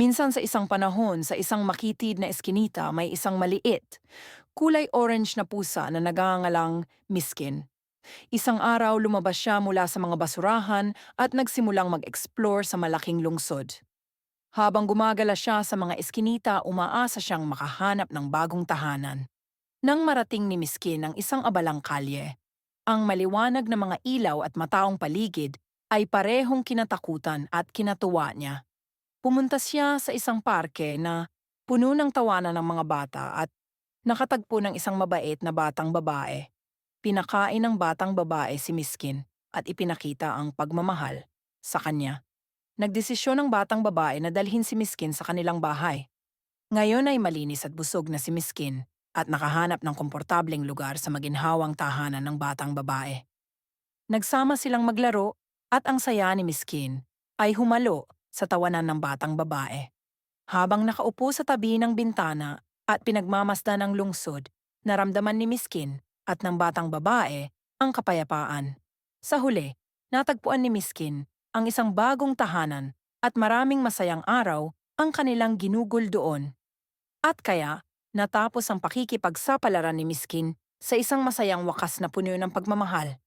Minsan sa isang panahon, sa isang makitid na eskinita, may isang maliit, kulay orange na pusa na nagangalang miskin. Isang araw lumabas siya mula sa mga basurahan at nagsimulang mag-explore sa malaking lungsod. Habang gumagala siya sa mga eskinita, umaasa siyang makahanap ng bagong tahanan. Nang marating ni Miskin ang isang abalang kalye, ang maliwanag na mga ilaw at mataong paligid ay parehong kinatakutan at kinatuwa niya. Pumunta siya sa isang parke na puno ng tawanan ng mga bata at nakatagpo ng isang mabait na batang babae. Pinakain ng batang babae si Miskin at ipinakita ang pagmamahal sa kanya. Nagdesisyon ng batang babae na dalhin si Miskin sa kanilang bahay. Ngayon ay malinis at busog na si Miskin at nakahanap ng komportableng lugar sa maginhawang tahanan ng batang babae. Nagsama silang maglaro at ang saya ni Miskin ay humalo sa tawanan ng batang babae. Habang nakaupo sa tabi ng bintana at pinagmamasdan ng lungsod, naramdaman ni Miskin at ng batang babae ang kapayapaan. Sa huli, natagpuan ni Miskin ang isang bagong tahanan at maraming masayang araw ang kanilang ginugol doon. At kaya, natapos ang pakikipagsapalaran ni Miskin sa isang masayang wakas na puno ng pagmamahal